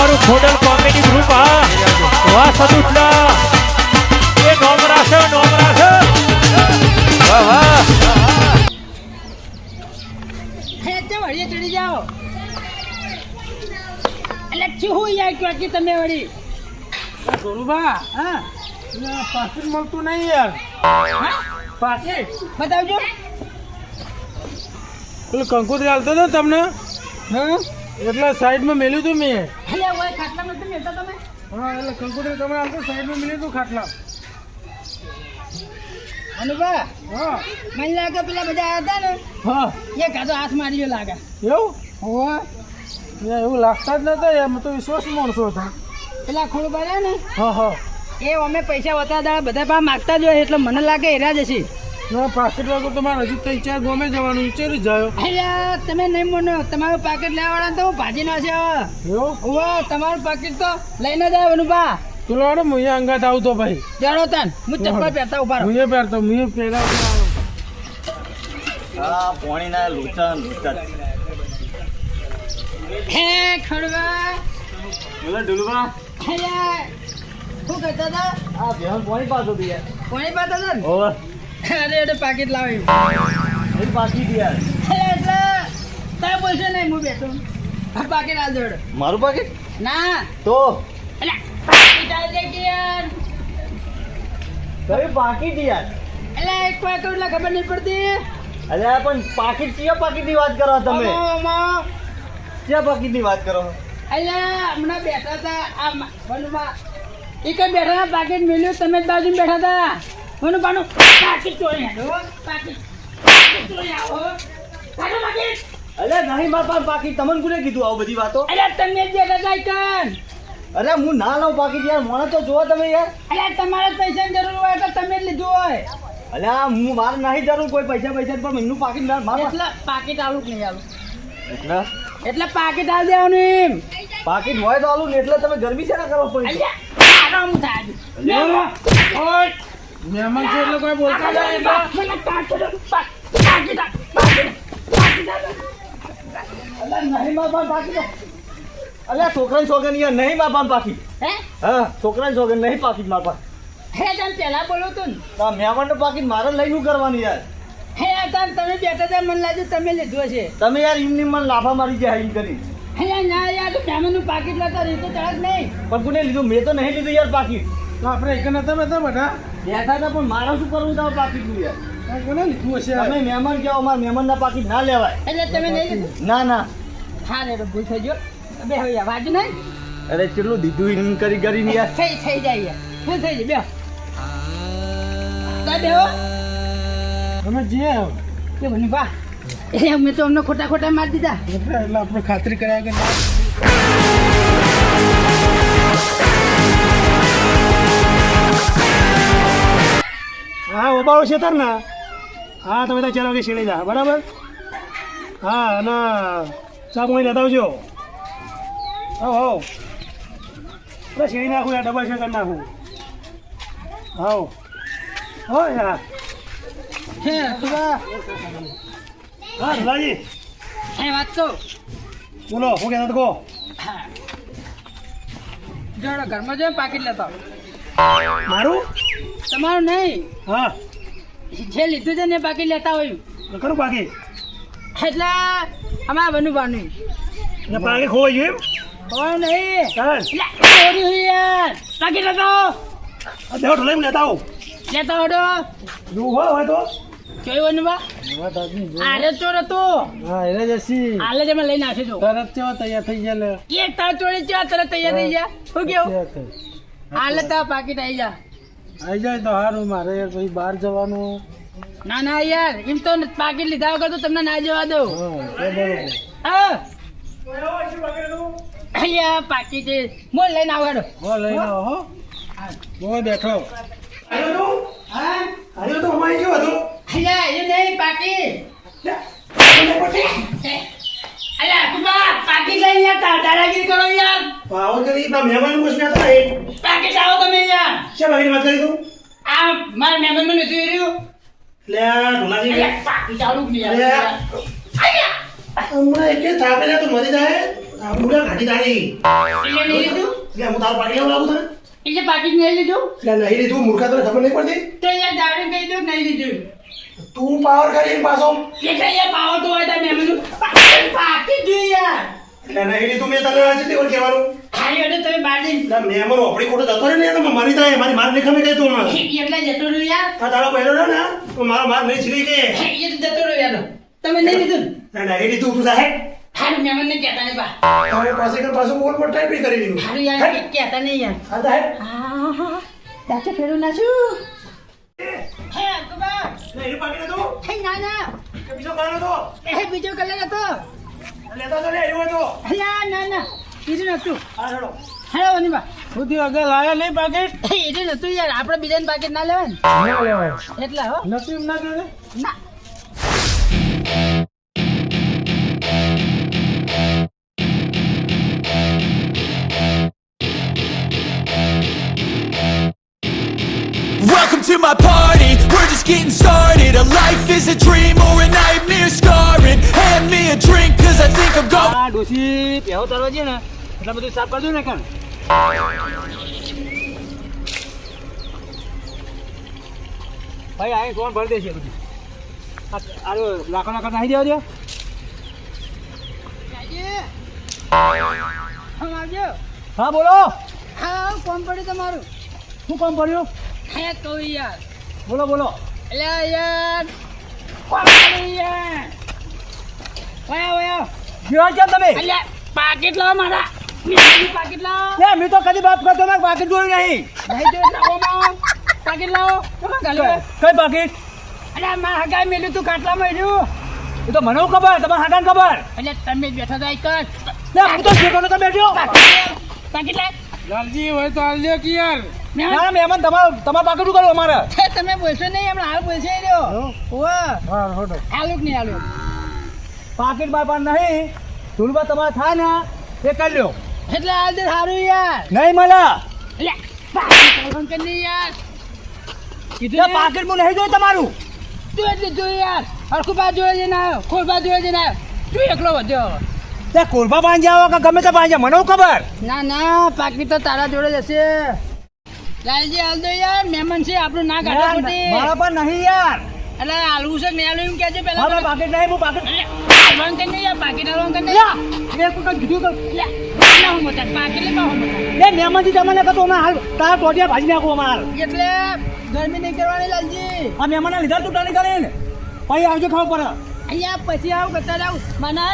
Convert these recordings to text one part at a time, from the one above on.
અમારું Khodal comedy group આ વાહ સદુટલા એ નોમરા છે નોમરા છે. વાહ વાહ. હે તે વળીએ ચડી જાઓ. એટલે શું હોય યાર કે તમે વળી? ગોરુબા હા. પાકીટ મળતું નહીં યાર. હા? બતાવજો. પેલું કંકુતરી હાલતો હતો ને તમને? હા? એટલે સાઈડમાં મેલ્યું તું મેં. એટલે તમે તમે? હા એટલે કંકુતરી તમને હાલતો સાઈડમાં મેલ્યું તું ખાટલા. અનુભા હા. મને લાગે પેલા બધા હતા ને હા. એ કાતો હાથ મારી લાગે એવું? હો એવું લાગતા જ નતા એમ તો વિશ્વાસ માણસો હતા. પેલા ખોડું પડ્યા ને હા હા. એ અમે પૈસા વતા બધા પા માગતા જ હોય એટલે મને લાગે હેરા જશે ના પાકીટ વાળો તો મારે હજુ ત્રણ ચાર ગમે જવાનું વિચારી જાયો અલ્યા તમે નહીં મનો તમારું પાકેટ લેવાવાળા તો હું ભાજી ના છે હવે. તમારું પાકેટ તો લઈને જ આવ્યો અનુભા તો લાડો હું અહીંયા અંગાત આવતો ભાઈ. ચાલો તન હું ચપ્પલ પહેરતા ઊભા હું પહેરતો હું પહેરા આ પોણીના લોચા ને લોચા હે ખડવા. બોલો ડુલુબા અલ્યા શું કહેતા હતા? આ બેહન પોણી પાછો દી યાર. કોની પાતા હતા ને? ઓવર અરે એટલે પાકીટ લાવ્યું એ પાછી દી યાર એટલે તમે બોલશે નહીં હું બેઠો આ પાકીટ આલ જોડ મારું પાકીટ ના. તો? એટલે પાકીટ ચાલ દે કે યાર કયું પાકીટ યાર એટલે એક પાકીટ એટલે ખબર નહીં પડતી. અરે પણ પાકીટ કયા પાકીટની વાત કરો તમે. આમાં, પાકી કયા પાકીટની વાત કરો. અહીંયા હમણાં બેઠા હતા આ વનમાં. એક બેઠા પાકીટ મેલ્યું તમે જ બાજુ બેઠા હતા. વનું પાનું પાકીટ ચોરી આવો પાકીટ અલ્યા નહીં માર પણ પાકીટ તમને કોને કીધું આવું બધી વાતો? અલ્યા તમને જ રજાઈ કન અરે હું ના લઉં પાકીટ યાર. મને તો જોવો તમે યાર. અરે તમારે પૈસાની જરૂર હોય તો તમે જ લીધું હોય. અલ્યા હું મારે નહીં જરૂર કોઈ પૈસા પૈસા પણ એમનું પાકીટ ના મારે એટલે પાકીટ કે નહીં આવું? એટલે? એટલે પાકીટ આલ દેવાનું એમ. પાકીટ હોય તો આલું ને એટલે તમે ગરમી છે? ને કરો પડી આરામ થાય ઓય. મહેમાન છે એટલે કોઈ બોલતા નહીં એટલે. મને પાકીટ આલ, પા- પાકીટ આલ, પાકીટ આલ, પાકીટ આલ. અલ્યા નહીં માર પાસે પાકીટ અલ્યા છોકરાની છોકરી યાર નહીં માર પાસે હા? છોકરાની છોકરી નહીં પાકીટ માર હે તને પહેલા બોલો તું ને. તો પાકી મારે લઈ નું કરવાનું યાર? હે તને તમે બેઠા હતા મને લાગ્યું તમે લીધું હશે. તમે યાર એમની મને લાફા મારી જાય એમ કરી. હે ના યાર તો મહેમાનનું પાકીટ લેતા રહી તો ચડક નહીં. પણ કોને લીધું? મેં તો નહીં લીધું યાર પાકીટ તો આપણે એક નતા બધા બધા બેઠા? હતા પણ મારા શું કરવું તમે પાકી ગયું યાર કોને લીધું હશે તમે મહેમાન કહો અમારા મહેમાનના પાકી ના લેવાય. એટલે તમે નહીં લીધું? ના ના. હા રે ભૂલ થઈ ગયો. બે હવે વાજુ નહીં. અરે કેટલું દીધું ઇન કરી કરીને યાર. થઈ થઈ જાય યાર. ભૂલ થઈ જાય બે. બેહો તમે જે કે બની વાહ. એ અમે તો અમને ખોટા ખોટા મારી દીધા. એટલે એટલે આપણે ખાતરી કર્યા કે હા ઓબાળો છે તાર ને. હા તમે ત્યાં ચાર વાગે શેડી જા બરાબર? હા અને ચા પાણી લેતા આવજો. હા હો અરે શેડી નાખું યાર ડબલ છે કરી નાખું. હા હો યાર. હે હા દાદાજી હે વાત તો. બોલો હું કહેતા કહો. જોડો ઘરમાં પાકીટ લેતા મારું? તમારું નહીં? હા. જે લીધું છે ને બાકી લેતા હોય. તો કરું બાકી. એટલે અમારા બનુ બાનું ને પાકે ખોવાઈ ગયું ખોવાય નહીં. એટલે ચોરી હોય યાર. પાકીટ લેતા. આવો. હા દેવો ઢોલાઈ લેતા આવો. લેતા આવડો. જોવું હોય તો. જોયું બનુ બા? આરે ચોર હતો. હા એને જસી હાલે જ અમે લઈને આવશે જો. તરત ચો તૈયાર થઈ ગયા લે એક તાર ચોરી ચો તરત તૈયાર થઈ ગયા. શું કેવું? હાલે તાર પાકીટ આવી જા આવી જાય તો સારું મારે યાર પછી બહાર જવાનું. ના ના યાર એમ તો પાકીટ લીધા વગર તો તમને ના જવા દઉં. અહીંયા પાકીટ છે. મો લઈને આવડો મો લઈને આવો હો. હું બેઠો. હા આવ્યો તો અમારી કેવું હતું? અહીંયા એ નહીં પાકીટ અલ્યા તું બા પાકીટ લઈને યાર દાદાગીરી કરો યાર આવો કરી બા મહેમાન પૂછને હતા એ પાકી આવો તમે યાર છે ભાઈ વાત કરી તું? આ મારા મહેમાન મને નથી રહ્યું. લે ઢોલાજી. નહીં અલ્યા. યાર હમણાં એટલે તો મરી જાય. આ બુડા ઘાટી તારી એટલે નહીં લીધું? એટલે હું તારું પાકી લેવું તને? એટલે પાકી નહીં લીધું? એટલે નહીં લીધું મૂર્ખા તને ખબર નહીં પડતી? તો યાર દારૂ કહી દો નહીં લીધું. તું પાવર કરીને પાછો. એટલે એ પાવર તો હોય તો મેં પાકીટ જોઈએ યાર. એટલે નહીં લીધું મેં તને આજે તેવું કહેવાનું. ખાલી એટલે તમે બાર જઈને એટલે મેં અમારો આપણી ખોટો જતો રહે ને તો મારી થાય મારી માર નહીં ખમે કહી તું હમણાં. એટલે જતો રહ્યો યાર. આ તારો પહેલો રહ્યો ને તો મારો માર નહીં છીરી કે. એ તો જતો રહ્યો યાર. તમે નહીં લીધું ના? નહીં લીધું તું સાહેબ. હારું મેં મને કહેતા નહીં બા. હવે પાસે કર પાછું બોલ પર ટાઈપ કરી દીધું. હારું યાર કહેતા નહીં યાર. હા સાહેબ. હા ફેરું ના છું. હે અકબર નહીં પાકી નતું હે ના ના. કે બીજો કારણ હતો એ બીજો કલર હતો. લેતા તો લે એવું હતો. અલ્યા ના ના. બીજું નતું હા હેડો. હે ઓનીબા. સુધી આગળ લાયા નહીં પાકેટ એ નતું યાર. આપણે બીજાને પાકેટ ના લેવાય ને. એટલા હો. ના જોડે? ના. To my party, we're just getting started A life is a dream or a nightmare scarring Hand me a drink cause I think I'm going આ ડોસી પહેવો તારવા છે ને એટલે બધું સાફ કરી દઉં ને કણ ભાઈ અહીં કોણ ભરી દેશે બધું આ આરો લાકડા લાકડા નાખી દેવા દો હા બોલો હા કોણ પડ્યું તમારું શું કામ પડ્યું હે તો યાર બોલો બોલો. એટલે યાર વયા વયા. જીવન કેમ તમે? એટલે પાકેટ લાવો મારા. પાકેટ લાવો લે મેં તો કદી બાપ કરતો ના પાકીટ જોયું નહીં. નહીં જો લાવોમાં પાકેટ લાવો કઈ પાકીટ? અરે મારા હગાઈ મેલ્યું તું કાટલામાં રહ્યું એ તો મને ખબર તમારે હાકાન ખબર. એટલે તમે જ બેઠા હતા લે હું તો શેઠો નતો બેઠ્યો પાકેટ લાલજી હોય તો આલ્યો કે યાર મેં ના મહેમાન તમારે તમારે પાકીટ શું કરવું અમારે? તમે બોલશો નહીં હમણાં હાલ બોલશે રહ્યો. ઓવા આલુક નહીં આલુક પાકીટ બાર પાર નહીં ધૂળબા તમારે થાય ને એ કરી લ્યો. એટલે હાલ દે સારું યાર. નહીં મળે. યાર. કીધું પાકીટ હું નહીં જોયું તમારું? તું એટલે જોયું યાર. હરખું બા જોડે જઈને આવ્યો. ખોરબા જોડે જઈને આવ્યો. તું એકલો વધ્યો તે કોલબા બાંધી આવો કે ગમે તે બાંધી મને ખબર? ના ના પાકી તો તારા જોડે જ હશે. લાલજી હાલ દો યાર મહેમાન છે આપણું ના કાઢો ખોટી મારા પર નહીં યાર. એટલે હાલવું છે મેં હાલું એમ કહેજો પહેલા મારા પાકીટ નહીં હું પાકીટ એટલે હાલવાનું કે નહીં યાર પાકી હાલવાનું કે નહીં યા મેં કોઈ કીધું તો એટલે ના હું મતા પાકી લે હું મતા મહેમાનથી જમાને કહેતો ના હાલ તારા ટોટિયા ભાજી નાખો અમાર એટલે ગરમી નહીં કરવાની લાલજી. આ મહેમાન લીધા તું ટાણી કરે ને પછી આવજો ખાવ પર અહીંયા પછી આવું કરતા જાવ મને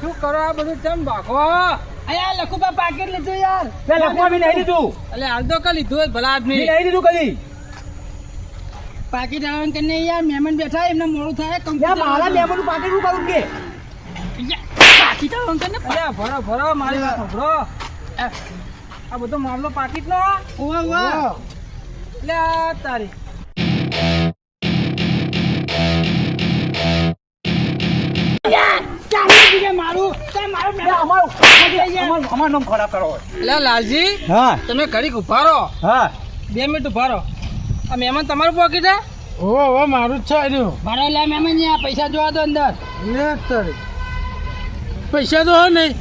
શું કરો આ બધું? ચમ બાખો અહીંયા લખુબા પાકેટ લીધું યાર. બી નહીં દીધું એટલે હાલ તો કરી લીધું ભલા બી નહીં દીધું કદી. પાકીટ આવવાનું કે નહીં યાર? મહેમાન બેઠા એમને મોડું થાય લે મારા મહેમાનનું પાકીટ શું કરું કે? પાકીટ આવવાનું કે અરે ભરો ભરો મારી વાત ભરો આ બધો મામલો પાકીટ નો ઓવા ઓવા લે તારી. મારું મારું અમારું અમારું નામ ખરાબ કરો. એટલે લાલજી હા. તમે ઘડીક ઊભા રહો. હા. બે મિનિટ ઊભા રહો. આ મહેમાન તમારું પોકેટ હે ઓ ઓ મારું જ છે મારા લે મહેમાન આ પૈસા જોવા દો અંદર. પૈસા તો હો નહીં.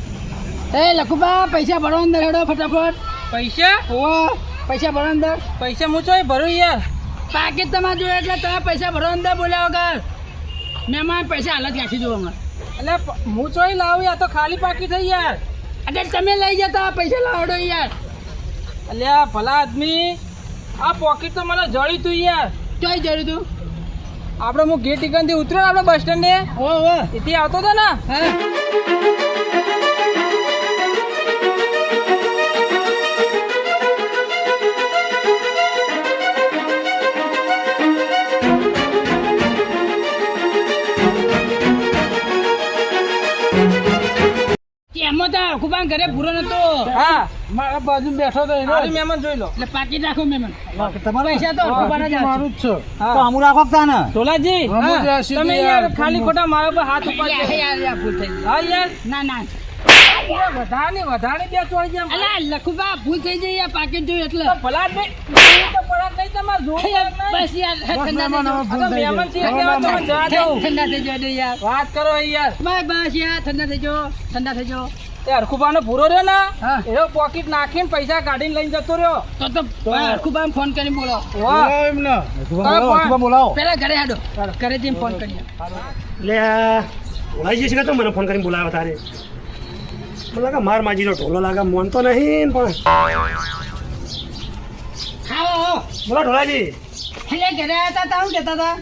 એ લખુબા પૈસા ભરો અંદર હેડો ફટાફટ. પૈસા? ઓ પૈસા ભરો અંદર. પૈસા હું ચોય ભરું યાર. પાકીટ તમારે જોઈએ એટલે તમે પૈસા ભરો અંદર બોલ્યા વગર. મહેમાન પૈસા હાલત ગાંઠી જોવા હમણાં. એટલે હું ચોય લાવું યાર તો ખાલી પાકી થઈ યાર. એટલે તમે લઈ જતા પૈસા લાવડો યાર. અલ્યા ભલા આદમી આ પોકેટ તો મને જળી તું યાર. ક્યાંય જળી તું? આપણે હું ગેટથી ઉતર્યો આપણે બસ સ્ટેન્ડે? ઓ ઓ એથી આવતો હતો ને? હા. એમાં ઘરે પૂરો નતો. હા મારા બાજુ બેઠો તો હારી મહેમાન જોઈ લો. એટલે પાકી રાખો મહેમાન. તમારે પૈસા તો અખુબાના જ મારું જ છે. તો અમુ રાખો તા ને? સીધી તમે યાર, ખાલી ખોટા મારા પર હાથ ઉપાડી યાર, યાર, ભૂલ થઈ ગઈ. હા યાર. ના ના. વધારે વધારે બે ચોળી જેમ અલા લખુબા ભૂલ થઈ જઈ યાર પાકીટ જોયું એટલે. ભલા જ નહીં. જોયું તો પરાગ નહીં તમારે જોવું બસ યાર ઠંડા થઈ. મહેમાન છે જવા. ઠંડા જાય યાર વાત કરો યાર. બસ બસ યાર ઠંડા થઈ જાઓ ઠંડા થઈ જાઓ. એ હરખુબાનો પૂરો રહ્યો ને. એનો પોકેટ નાખીને પૈસા કાઢીને લઈને જતો રહ્યો. તો તો ફોન કરીને બોલાવો પેલા ઘરે હાડો. ઘરે જઈને ફોન કરીએ. એટલે આ જશે તો મને ફોન કરીને બોલાવ્યો તારે? મને લાગે માર માજીનો ઢોલો લાગે મોન તો નહીં પણ. હા બોલો ઢોલાજી. એટલે ઘરે આવ્યા હતા તારું કહેતા હતા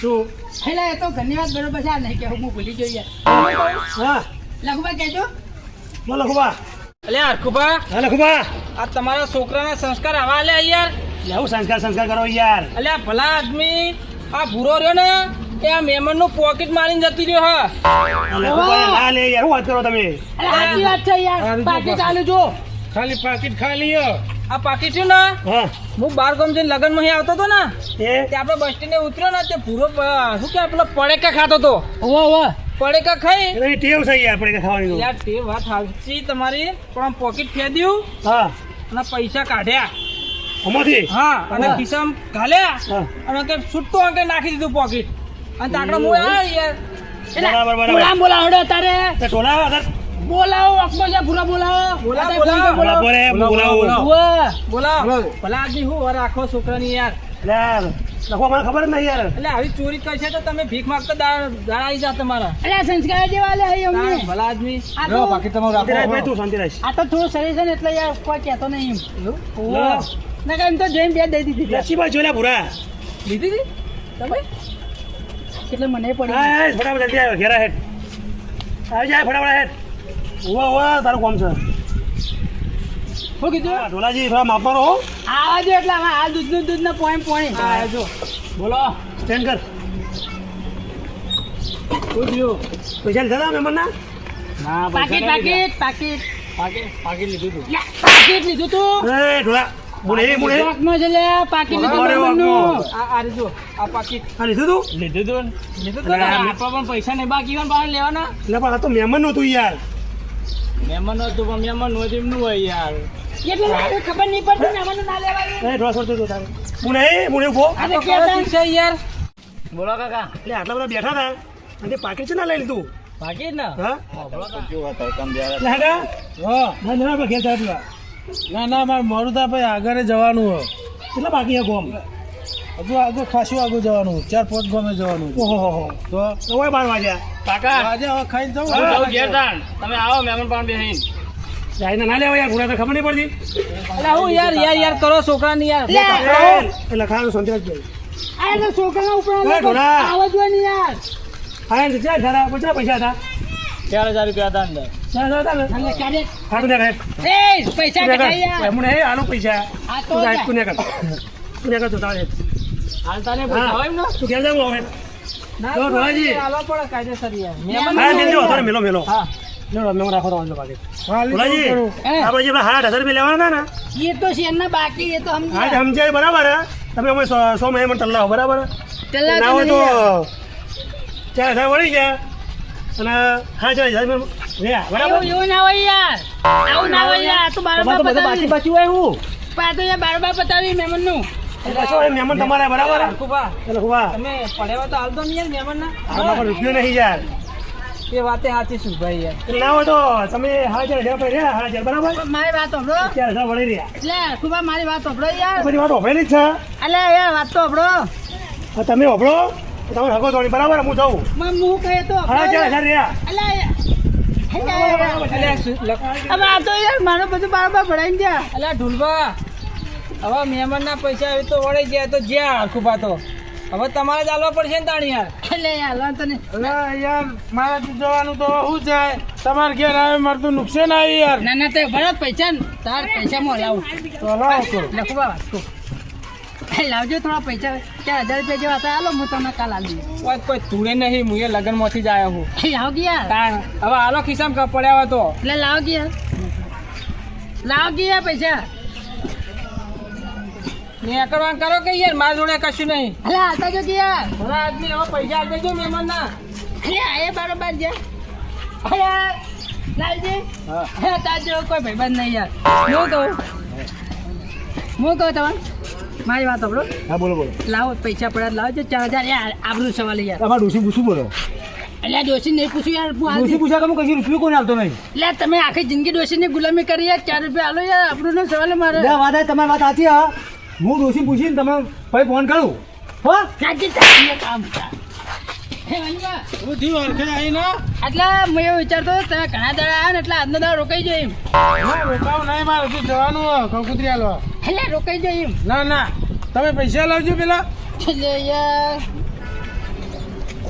શું? એટલે એ તો ઘરની વાત બરોબર છે આ નહીં કે હું ભૂલી જોઈએ યાર. હા. લઘુભાઈ કહેજો. એટલે હા લખુબા આ તમારા છોકરાના સંસ્કાર આવા લે યાર. એટલે સંસ્કાર સંસ્કાર કરો યાર. એટલે આ ભલા આદમી આ ભૂરો રહ્યો ને એ આ મહેમાનનું પોકેટ મારીને જતી રહ્યો હા. ના લે યાર શું વાત કરો તમે? અરે સાચી વાત છે યાર. પાકી ચાલુ જો. ખાલી પાકીટ ખાલી આ પાકીટ છે ને હા. હું બાર ગામ જઈને લગ્નમાં અહીં આવતો હતો ને એ? તે આપણે બસ સ્ટેન્ડ ઉતર્યો ને તે પૂરો શું કે પેલો પડેકા ખાતો હતો. ઓવો ઓવો પડેકા ખાઈ? એની ટેવ થઈ યાર પડે ખાવાની યાર તે વાત સાચી તમારી. પણ પોકેટ ફેદ્યું હા. અને પૈસા કાઢ્યા. આમાંથી? હા અને ખિસ્સામાં ઘાલ્યા અને કે છૂટતો અંકે નાખી દીધું પોકેટ અને તાકડો મુ આ યાર. બરાબર બરાબર. બોલાવ બોલાવડો તારે. તે બોલાવો અકબો છે પૂરા બોલાવો. બોલાવો, બોલાવો. બોલા. બોલા બોલાવું. બોલાવો. બોલાવ. ભલા આદમી હું વાર આખો છોકરાની યાર. એટલે લખવા મને ખબર જ નહીં યાર. એટલે આવી ચોરી કરશે તો તમે ભીખ માંગતા આવી જા તમારા. અલ્યા સંસ્કાર જેવા લે હે અમને ભલા આદમી. આ તો શાંતિરાજ તું શાંતિરાજ. આ તો થોડું શરીર છે ને એટલે યાર કોઈ કહેતો નહીં ઓવો. એમ તો જઈને બે દઈ દીધી. હતી. લચ્છી ભાઈ જોયા ભૂરા. લીધી હતી તમે? એટલે મને પડી હા ફટાફટ જલ્દી આવ્યો ઘેરા હેઠ. આવી જાય ફટાફટ હેઠ. ઉવા ઉવા તારું કોમ છે. શું કીધું? ઢોલાજી થોડા માપમાં રહો આવા જો એટલે આ દૂધનું દૂધ પોઈન્ટ હા જો. બોલો સ્ટેન્ડ કર. શું થયું? પૈસા લીધા હતા મહેમાનના ના પાકીટ પાકીટ પાકીટ. પાકીટ પાકીટ લીધું હતું લે, પાકીટ લીધું તું? એ ઢોલા મુને મુને ચોકમાં છે લે પાકીટ લીધું અરે આ આ રીજો આ પાકીટ. આ લીધું તું? લીધું હતું લીધું હતું અરે ને? આ આપણા પણ પૈસા નહીં બાકી હોય ને લેવાના. એટલે પણ આ તો મહેમાનનું યાર. મહેમાન હતું પણ મહેમાનનું એમનું હોય યાર. એટલે ખબર નહીં પડતી ને લેવાનું એ તો તારે. મુને મુને ઊભો. આ તો છે યાર? બોલો કાકા. એટલે આટલા બધા બેઠા હતા. અને પાકીટ છે ના લઈ લીધું. પાકીટ ને? હા? એટલે હાગા ના ના આપણે ઘેર ના ના મારે ભાઈ આગળ જવાનું હોય. કેટલા બાકી છે ગોમ? હજુ આગળ ખાસું આગળ જવાનું ચાર પાંચ ગમે જવાનું ઓહો હો હો. તો હોય બાર વાગ્યા. કાકા. આજે હવે ખાઈને જવું હા, ઘેર તમે આવો મહેમાન પણ બેહીન. જાઈને ના લેવા યાર ભૂરા તો ખબર નહીં પડતી. એટલે હું યાર યાર યાર કરો છોકરાની યાર. લે. એ લખાણું સંતરાજભાઈ આ તો છોકરાના ઉપર એ ઢોલા. ને યાર. હા એ ચાર ખરા પચાસ પૈસા હતા. ચાર હજાર રૂપિયા હતા અંદર. ને? એટલે ને ને ને ને હોય ને? ના ને મેલો મેલો. હા. મેલો મેમો રાખો તો વાંધો બાકી હા, લીધું ભોલાજી ખરું. હે. આપણે જે હજાર રૂપિયા લેવાના ને. એ તો શેરના બાકી એ તો હા સમજાય બરાબર તમે અમે સો સો મહિને મને ટલ્લાવો બરાબર ટલ્લા ના હોય તો ચાર હજાર વળી ગયા. અને હા ચાર હજાર બરાબર? એવું એવું ના હોય યાર. આવું ના હોય યાર. આ તો બારોબાર તમારે તો બધું બાકી પતાવી. બાકી હોય હું. યાર મહેમાનનું મહેમાન તમારા બરાબર તમે પડ્યા તો હાલ તો યાર મહેમાન આમાં રૂપિયો નહીં યાર. એ વાતે સાચી શું ભાઈ યાર ના તો તમે હાજર રહ્યા ભાઈ રહ્યા હા ચાર બરાબર મારી વાત સાંભળો. ચાર હજાર વળી રહ્યા. એટલે ખુબા મારી વાત સાંભળો યાર. મારી વાત હોભળેલી જ છે. એટલે યાર વાત તો સાંભળો. તમે હોભળો. તમે હકો થોડી બરાબર? હું જાઉં. માં હું કહે તો હા ચાર હજાર રહ્યા. લખ- હવે આ તો યાર મારો બધું બાર ભરાઈને ગયા. અલ્યા ઢુલબા હવે મહેમાનના પૈસા આવે તો વળી ગયા તો જ્યાં આખું તો? હવે તમારે જ આલવા પડશે ને તાણી યાર. એટલે યાર તો નહીં યાર મારે જવાનું તો શું છે? તમારે ઘેર આવે મારે તો નુકસાન આવી યાર. ના ના તે ભરત પૈસા ને. તાર પૈસા માં લાવું તો. લાવો તો લખવા વાંચો લાવજો થોડા પૈસા. ચાર હજાર રૂપિયા જેવા હતા હાલો હું તમને કાલ આવી કોઈ કોઈ તુડે નહીં હું એ લગ્નમાંથી જ આવ્યો હું લાવ ગયા તાણ હવે આલો ખિસ્સામાં પડ્યા તો. એટલે લાવ ગયા લાવ ગયા પૈસા. નીકળવા કરો કે યાર મારા જોડે કશું નહીં. અલે આતા જો યાર. ભલા આદમી હવે પૈસા આપી દેજો મહેમાનના. અરે આ એ બરોબર છે. અરે લાલજી. હા. હે તાર જેવો કોઈ ભાઈબંધ નહીં યાર. હું કહું? હું કહું તમને? મારી વાત આપણો હા બોલો બોલો. લાવો પૈસા પડ્યા લાવો. ચાર હજાર યાર આપણું સવાલ યાર. તમારે ડોસી પૂછું બોલો. એટલે ડોસી નહીં પૂછ્યું યાર ડોસી પૂછ્યા કે કશું રૂપિયો કોને આવતો નહીં. એટલે તમે આખી જિંદગી ડોસીની ગુલામી કરી યાર ચાર રૂપિયા આલો યાર આપણું નો સવાલ મારે. વાત તમારી વાત સાચી હા. હું ડોસી પૂછીને તમે ભાઈ ફોન કરું. હો? સાચી તારી કામ એટલે હું એવું વિચારતો તમે ઘણા દાડા આવ્યા ને એટલે આજનો દાડો રોકાઈ જાય એમ. ના રોકાવ નહીં મારે હજુ જવાનું કંકુતરી એટલે રોકાઈ જાય એમ. ના ના તમે પૈસા લાવજો પેલા. એટલે યાર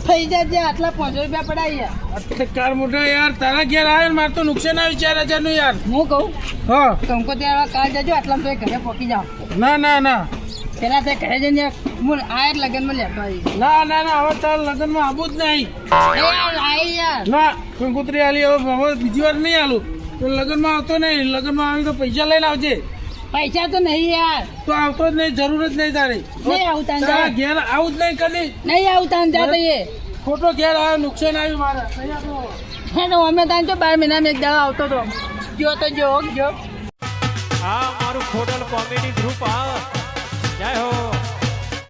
થઈ જાય આટલા પાંચસો રૂપિયા પડાય યાર. મોટો યાર તારા ઘેર આવે ને મારે તો નુકસાન આવ્યું ચાર હજારનું યાર. હું કહું હા. કંકો કાલ જજો આટલા તો ઘરે પહોંચી જાઓ. ના ના ના. પેલા તે કહે છે ને હું આ લગ્નમાં લેતો આવી ના ના ના હવે તારા લગ્નમાં આવું જ નહીં. ના કંકુતરી આલી હવે હવે બીજી વાર નહીં આલું. તો લગ્નમાં આવતો નહીં. લગ્નમાં આવી તો પૈસા લઈને આવજે. પૈસા તો નહીં યાર. તો આવતો જ નહીં જરૂર જ નહીં તારી. નહીં આવતા તારા. ઘેર આવું જ નહીં કરી. નહીં આવતા જા જાતો એ ખોટો ઘેર આવ્યો નુકસાન આવ્યું મારા. હે તો અમે તાન તો બાર મહિનામાં એક દાડો આવતો તો. જો તો જો જો હા મારું ખોડલ કોમેડી ગ્રુપ આ જય હો.